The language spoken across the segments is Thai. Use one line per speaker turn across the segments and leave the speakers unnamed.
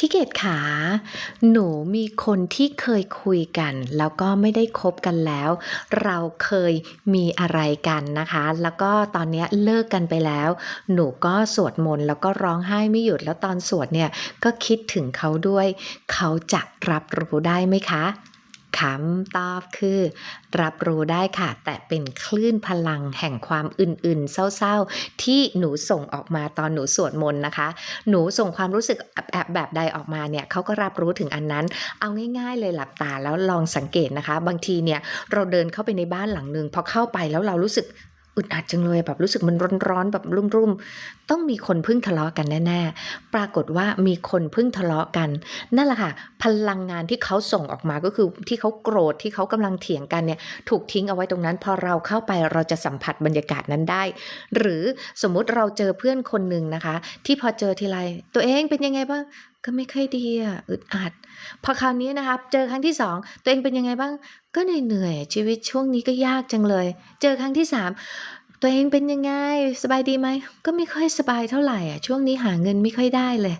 พี่เกดขา หนูมีคนที่เคยคุยกัน แล้วก็ไม่ได้คบกันแล้ว เราเคยมีอะไรกันนะคะ แล้วก็ตอนนี้เลิกกันไปแล้ว หนูก็สวดมนต์แล้วก็ร้องไห้ไม่หยุดแล้วตอนสวดเนี่ยก็คิดถึงเขาด้วย เขาจะรับรู้ได้ไหมคะ คำตอบคือ รับรู้ได้ค่ะ แต่เป็นคลื่นพลังแห่งความอื่นๆ เศร้าๆ ที่หนูส่งออกมาตอนหนูสวดมนต์นะคะ หนูส่งความรู้สึกแอบๆแบบใดออกมาเนี่ยเขาก็รับรู้ถึงอันนั้น เอาง่าย ๆ เลยหลับตาแล้วลองสังเกตนะคะ บางทีเนี่ยเราเดินเข้าไปในบ้านหลังหนึ่งพอเข้าไปแล้วเรารู้สึกอึดอัดจังเลยแบบรู้สึกมันร้อนๆแบบรุ่มๆ ต้องมีคนพิ่งทะเลาะกันแน่ๆ ปรากฏว่ามีคนพิ่งทะเลาะกัน นั่นแหละค่ะ พลังงานที่เขาส่งออกมาก็คือที่เขาโกรธที่เขากำลังเถียงกันเนี่ยถูกทิ้งเอาไว้ตรงนั้น พอเราเข้าไปเราจะสัมผัสบรรยากาศนั้นได้ หรือสมมุติเราเจอเพื่อนคนหนึ่งนะคะ ที่พอเจอทีไรตัวเองเป็นยังไงบ้างก็ไม่ค่อยดีอะอึดอัด พอคราวนี้นะคะเจอครั้งที่สองตัวเองเป็นยังไงบ้าง ก็เหนื่อยชีวิตช่วงนี้ก็ยากจังเลย เจอครั้งที่สาม ตัวเองเป็นยังไง สบายดีไหม ก็ไม่ค่อยสบายเท่าไหร่อะช่วงนี้หาเงินไม่ค่อยได้เลย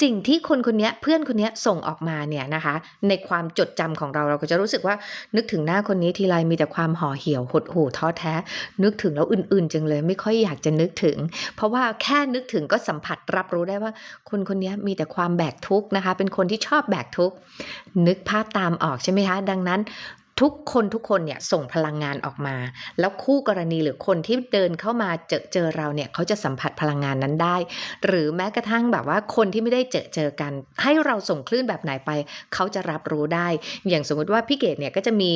สิ่งที่คนคนนี้เพื่อนคนนี้ส่งออกมาเนี่ยนะคะ ในความจดจำของเราเราก็จะรู้สึกว่า นึกถึงหน้าคนนี้ทีไรมีแต่ความห่อเหี่ยวหดหู่ท้อแท้ นึกถึงแล้วอื่นๆจังเลย ไม่ค่อยอยากจะนึกถึง เพราะว่าแค่นึกถึงก็สัมผัสรับรู้ได้ว่า คนคนนี้มีแต่ความแบกทุกข์นะคะ เป็นคนที่ชอบแบกทุกข์นึกภาพตามออกใช่ไหมคะ ดังนั้น ทุกคนทุกคนเนี่ยส่งพลังงานออกมา แล้วคู่กรณีหรือคนที่เดินเข้ามาเจอเจอเราเนี่ยเขาจะสัมผัสพลังงานนั้นได้ หรือแม้กระทั่งแบบว่าคนที่ไม่ได้เจอเจอกัน ให้เราส่งคลื่นแบบไหนไป เขาจะรับรู้ได้ อย่างสมมุติว่าพี่เกดเนี่ยก็จะมี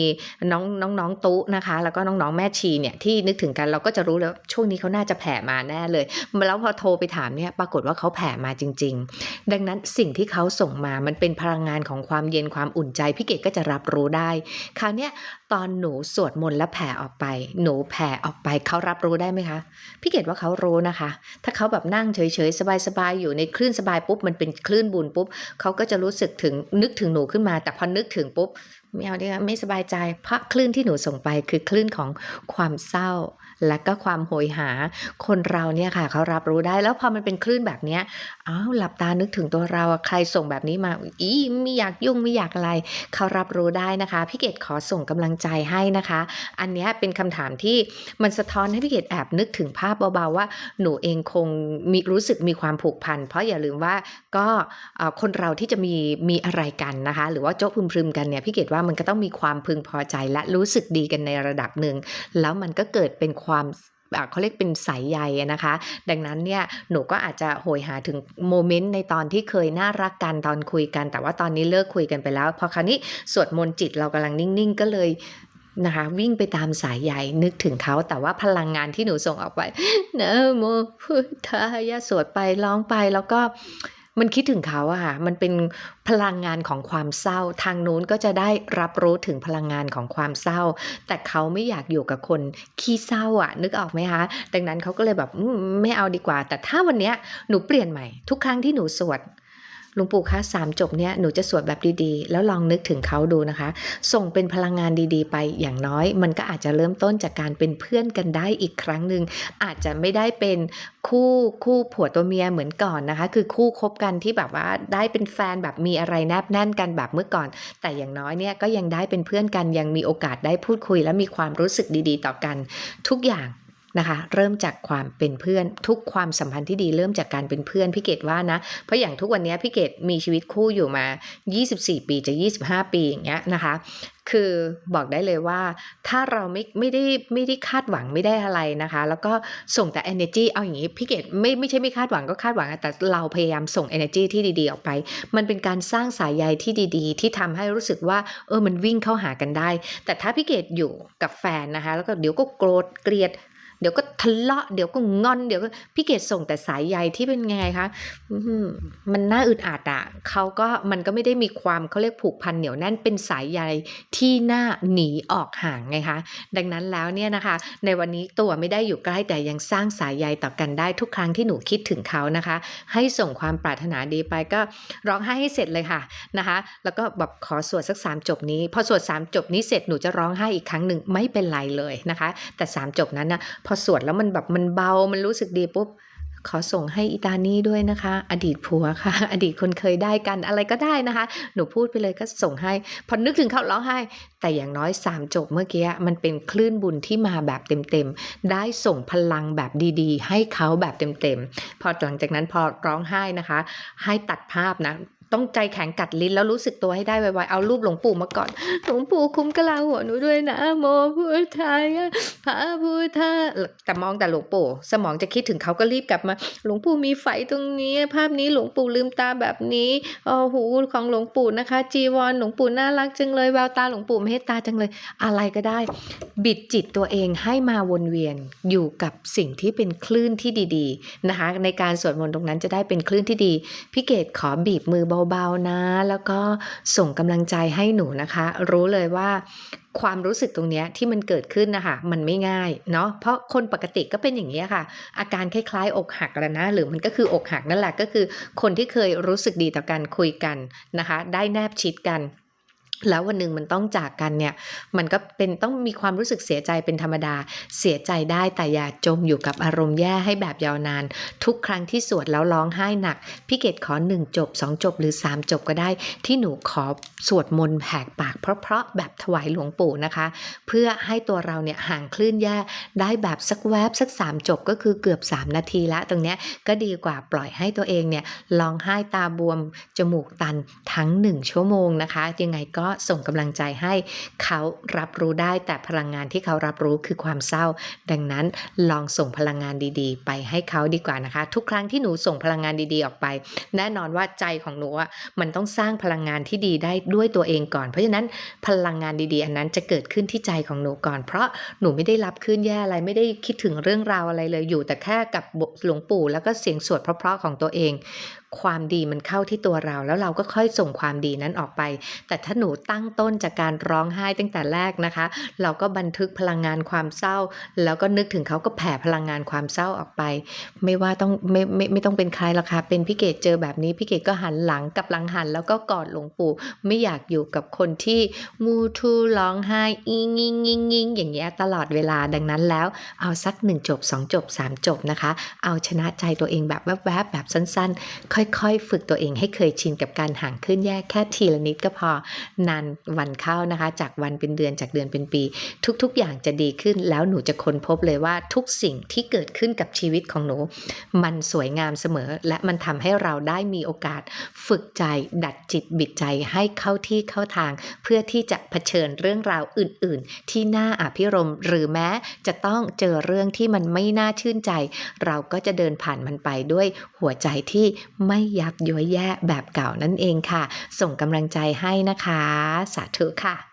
น้องน้องน้องตุ๊นะคะ แล้วก็น้องน้องแม่ชีเนี่ยที่นึกถึงกันเราก็จะรู้แล้วช่วงนี้เขาน่าจะแผ่มาแน่เลย แล้วพอโทรไปถามเนี่ยปรากฏว่าเขาแผ่มาจริง ๆ ดังนั้นสิ่งที่เขาส่งมามันเป็นพลังงานของความเย็นความอุ่นใจพี่เกดก็จะรับรู้ได้คราวนี้ตอนหนูสวดมนต์และแผ่ออกไป หนูแผ่ออกไปเขารับรู้ได้ไหมคะ พี่เกดว่าเขารู้นะคะ ถ้าเขาแบบนั่งเฉยๆ สบายๆ อยู่ในคลื่นสบายปุ๊บมันเป็นคลื่นบุญปุ๊บเขาก็จะรู้สึกถึงนึกถึงหนูขึ้นมา แต่พอนึกถึงปุ๊บ ไม่เอาดีค่ะไม่สบายใจ เพราะคลื่นที่หนูส่งไปคือคลื่นของความเศร้า และก็ความโหยหา คนเราเนี่ยค่ะ เขารับรู้ได้แล้วพอมันเป็นคลื่นแบบเนี้ยอ้าวหลับตานึกถึงตัวเราใครส่งแบบนี้มาอีไม่อยากยุ่งไม่อยากอะไร เขารับรู้ได้นะคะพี่เกดขอส่งกำลังใจให้นะคะ อันนี้เป็นคำถามที่มันสะท้อนให้พี่เกดแอบนึกถึงภาพเบาๆว่าหนูเองคงมีรู้สึกมีความผูกพัน เพราะอย่าลืมว่าก็คนเราที่จะมีมีอะไรกันนะคะ หรือว่าโจ๊กพึมๆกันเนี่ยพี่เกดว่ามันก็ต้องมีความพึงพอใจและรู้สึกดีกันในระดับหนึ่ง แล้วมันก็เกิดเป็นความเขาเรียกเป็นสายใยนะคะ ดังนั้นเนี่ยหนูก็อาจจะโหยหาถึงโมเมนต์ในตอนที่เคยน่ารักกันตอนคุยกัน แต่ว่าตอนนี้เลิกคุยกันไปแล้ว พอคราวนี้สวดมนต์จิตเรากำลังนิ่ง ๆ ก็เลยนะคะวิ่งไปตามสายใยนึกถึงเขาแต่ว่าพลังงานที่หนูส่งออกไปนะโมพุทธายะสวดไปร้องไปแล้วก็ มันคิดถึงเขาอะค่ะ มันเป็นพลังงานของความเศร้า ทางนู้นก็จะได้รับรู้ถึงพลังงานของความเศร้า แต่เขาไม่อยากอยู่กับคนขี้เศร้าอะนึกออกไหมคะ ดังนั้นเขาก็เลยแบบไม่เอาดีกว่า แต่ถ้าวันเนี้ยหนูเปลี่ยนใหม่ ทุกครั้งที่หนูสวด หลวงปู่คะสามจบเนี้ยหนูจะสวดแบบดีๆ แล้วลองนึกถึงเขาดูนะคะ ส่งเป็นพลังงานดีๆ ไปอย่างน้อย มันก็อาจจะเริ่มต้นจากการเป็นเพื่อนกันได้อีกครั้งหนึ่งอาจจะไม่ได้เป็นคู่คู่ผัวตัวเมียเหมือนก่อนนะคะ คือคู่คบกันที่แบบว่าได้เป็นแฟนแบบมีอะไรแนบแน่นกันแบบเมื่อก่อน แต่อย่างน้อยเนี่ยก็ยังได้เป็นเพื่อนกันยังมีโอกาสได้พูดคุย และมีความรู้สึกดีๆ ต่อกัน ทุกอย่าง นะคะ เริ่มจากความเป็นเพื่อน ทุกความสัมพันธ์ที่ดีเริ่มจากการเป็นเพื่อนพี่เกดว่านะ เพราะอย่างทุกวันนี้พี่เกดมีชีวิตคู่อยู่มา 24 ปีจะ 25 ปีอย่างเงี้ยนะคะ คือบอกได้เลยว่าถ้าเราไม่ไม่ได้ไม่ได้คาดหวังไม่ได้อะไรนะคะ แล้วก็ส่งแต่ energy เอาอย่างนี้พี่เกดไม่ไม่ใช่ไม่คาดหวังก็คาดหวังแต่เราพยายามส่ง energy ที่ดีๆออกไป มันเป็นการสร้างสายใยที่ดีๆ ที่ทำให้รู้สึกว่าเออมันวิ่งเข้าหากันได้ แต่ถ้าพี่เกดอยู่กับแฟนนะคะ แล้วก็เดี๋ยวก็โกรธเกลียด เดี๋ยวก็ทะเลาะเดี๋ยวก็งอน เดี๋ยวก็พี่เกดส่งแต่สายใยที่เป็นไงคะมันน่าอึดอัดอะเขาก็มันก็ไม่ได้มีความเขาเรียกผูกพันเหนียวแน่นเป็นสายใยที่น่าหนีออกห่างไงคะ ดังนั้นแล้วเนี่ยนะคะ ในวันนี้ตัวไม่ได้อยู่ใกล้แต่ยังสร้างสายใยต่อกันได้ทุกครั้งที่หนูคิดถึงเขานะคะ ให้ส่งความปรารถนาดีไปก็ร้องไห้ให้เสร็จเลยค่ะนะคะ แล้วก็แบบขอสวดสักสามจบนี้พอสวดสามจบนี้เสร็จหนูจะร้องไห้อีกครั้งหนึ่งไม่เป็นไรเลยนะคะ แต่สามจบนั้นนะพอสวดแล้วมันแบบมันเบา มันรู้สึกดีปุ๊บ ขอส่งให้อีตานี่ด้วยนะคะ อดีตผัวค่ะ อดีตคนเคยได้กันอะไรก็ได้นะคะ หนูพูดไปเลยก็ส่งให้ พอนึกถึงเขาร้องไห้ แต่อย่างน้อย3จบเมื่อกี้มันเป็นคลื่นบุญที่มาแบบเต็มๆ ได้ส่งพลังแบบดีๆ ให้เขาแบบเต็มๆ พอหลังจากนั้นพอร้องไห้นะคะ ให้ตัดภาพนะ ต้องใจแข็งกัดลิ้นแล้วรู้สึกตัวให้ได้ไวๆเอารูปหลวงปู่มาก่อน หลวงปู่คุ้มกะลาหัวหนูด้วยนะ โมพุทธายะพระพุทธะแต่มองแต่หลวงปู่ สมองจะคิดถึงเขาก็รีบกลับมา หลวงปู่มีไฝตรงนี้ ภาพนี้หลวงปู่ลืมตาแบบนี้เออหูของหลวงปู่นะคะ จีวรหลวงปู่น่ารักจังเลยแววตาหลวงปู่เมตตาจังเลย อะไรก็ได้ บิดจิตตัวเองให้มาวนเวียนอยู่กับสิ่งที่เป็นคลื่นที่ดี ๆ นะคะ ในการสวดมนต์ตรงนั้นจะได้เป็นคลื่นที่ดีพี่เกดขอบีบมือเบาบาๆนะ แล้วก็ส่งกำลังใจให้หนูนะคะ รู้เลยว่าความรู้สึกตรงนี้ที่มันเกิดขึ้นนะคะมันไม่ง่ายเนาะเพราะคนปกติก็เป็นอย่างนี้ค่ะ อาการคล้ายๆ อกหักแล้วนะ หรือมันก็คืออกหักนั่นแหละก็คือ คนที่เคยรู้สึกดีต่อกันคุยกันนะคะ ได้แนบชิดกัน แล้ววันหนึ่งมันต้องจากกันเนี่ย มันก็เป็นต้องมีความรู้สึกเสียใจเป็นธรรมดา เสียใจได้แต่อย่าจมอยู่กับอารมณ์แย่ให้แบบยาวนาน ทุกครั้งที่สวดแล้วร้องไห้หนัก พี่เกดขอ 1 จบ 2 จบหรือ 3 จบก็ได้ ที่หนูขอสวดมนต์แหกปากเพราะๆแบบถวายหลวงปู่นะคะ เพื่อให้ตัวเราเนี่ยห่างคลื่นแย่ได้แบบสักแวบสัก 3 จบก็คือเกือบ 3 นาทีละ ตรงเนี้ยก็ดีกว่าปล่อยให้ตัวเองเนี่ยร้องไห้ตาบวมจมูกตันทั้ง 1 ชั่วโมงนะคะยังไงก็ส่งกำลังใจให้เขารับรู้ได้แต่พลังงานที่เขารับรู้คือความเศร้า ดังนั้นลองส่งพลังงานดีๆ ไปให้เขาดีกว่านะคะ ทุกครั้งที่หนูส่งพลังงานดีๆออกไป แน่นอนว่าใจของหนูอะมันต้องสร้างพลังงานที่ดีได้ด้วยตัวเองก่อน เพราะฉะนั้นพลังงานดีๆ อันนั้นจะเกิดขึ้นที่ใจของหนูก่อน เพราะหนูไม่ได้รับขึ้นแย่อะไรไม่ได้คิดถึงเรื่องราวอะไรเลยอยู่ แต่แค่กับหลวงปู่แล้วก็เสียงสวดเพราะๆของตัวเอง ความดีมันเข้าที่ตัวเรา แล้วเราก็ค่อยส่งความดีนั้นออกไป แต่ถ้าหนูตั้งต้นจากการร้องไห้ตั้งแต่แรกนะคะ เราก็บันทึกพลังงานความเศร้า แล้วก็นึกถึงเขาก็แผ่พลังงานความเศร้าออกไป ไม่ว่าต้องไม่ไม่ไม่ต้องเป็นใครหรอกค่ะเป็นพี่เกดเจอแบบนี้พี่เกดก็หันหลังกับหลังหัน แล้วก็กอดหลวงปู่ไม่อยากอยู่กับคนที่มูทูร้องไห้อิงงิงงิงงิงอย่างเงี้ยตลอดเวลาดังนั้นแล้ว เอาสักหนึ่งจบสองจบสามจบนะคะ เอาชนะใจตัวเองแบบแวบๆแบบสั้นๆค่อยๆ ฝึกตัวเองให้เคยชินกับการห่างขึ้นแยกแค่ทีละนิดก็พอนานวันเข้านะคะ จากวันเป็นเดือนจากเดือนเป็นปี ทุกๆ อย่างจะดีขึ้นแล้วหนูจะค้นพบเลยว่าทุกสิ่งที่เกิดขึ้นกับชีวิตของหนู มันสวยงามเสมอ และมันทำให้เราได้มีโอกาส ฝึกใจดัดจิตบิดใจให้เข้าที่เข้าทาง เพื่อที่จะเผชิญเรื่องราวอื่น ๆ ที่น่าอภิรมหรือแม้จะต้องเจอเรื่องที่มันไม่น่าชื่นใจ เราก็จะเดินผ่านมันไปด้วยหัวใจที่ไม่ยับย้วยแย่แบบเก่านั่นเองค่ะ ส่งกำลังใจให้นะคะ สาธุค่ะ